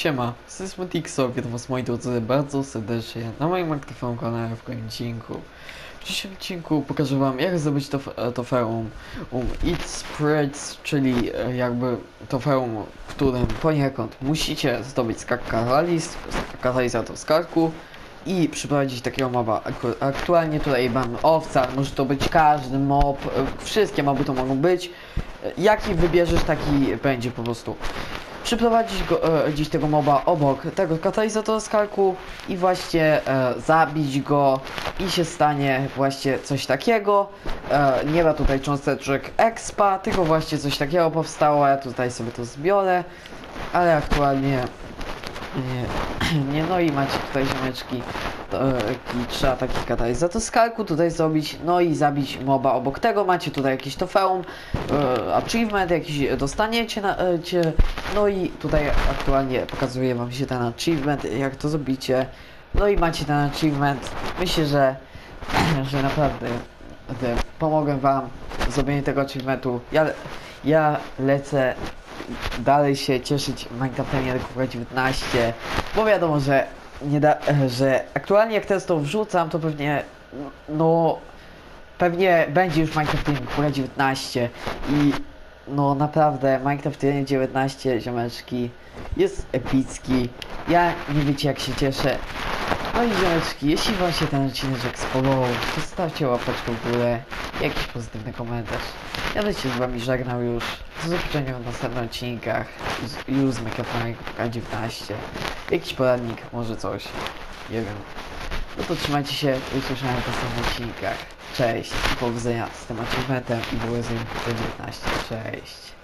Siema, z Tixo, witam was moi drodzy bardzo serdecznie na moim aktywnym kanale w kolejnym odcinku. W dzisiejszym odcinku pokażę wam jak zdobyć to, to ferum um, It Spreads, czyli e, jakby to ferum, w którym poniekąd musicie zdobyć skak katalis, katalizator skarku i przyprowadzić takiego moba. Aktualnie tutaj mam owca, może to być każdy mob, e, wszystkie moby to mogą być. E, Jaki wybierzesz, taki będzie po prostu przyprowadzić go, e, gdzieś tego moba obok tego katalizatora skalku i właśnie e, zabić go i się stanie właśnie coś takiego. E, nie ma tutaj cząsteczek expa, tylko właśnie coś takiego powstało, ja tutaj sobie to zbiorę, ale aktualnie nie, nie no i macie tutaj ziomeczki, to, e, trzeba taki katalizator skalku tutaj zrobić, no i zabić moba obok tego, macie tutaj jakieś trofeum, e, achievement jakiś dostaniecie, na, e, cie, no i tutaj aktualnie pokazuje wam się ten achievement, jak to zrobicie, no i macie ten achievement, myślę, że, że naprawdę e, pomogę wam w zrobieniu tego achievementu, ja, ja lecę dalej się cieszyć Minecraftem 19, bo wiadomo, że nie da, że aktualnie jak teraz to wrzucam, to pewnie no pewnie będzie już Minecraft 19 i no naprawdę Minecraft 19 ziomeczki jest epicki. Ja nie wiecie jak się cieszę. No i ziomeczki, jeśli wam się ten odcinek spodobał, to stawcie łapeczkę w górę, jakiś pozytywny komentarz. Ja będę się z wami żegnał już. Do zobaczenia w następnych odcinkach. Z- Już z Minecraft 19. Jakiś poradnik, może coś. Nie wiem. No to trzymajcie się i usłyszenia w następnych odcinkach. Cześć i powodzenia z tym achievementem i było z nim 19. Cześć.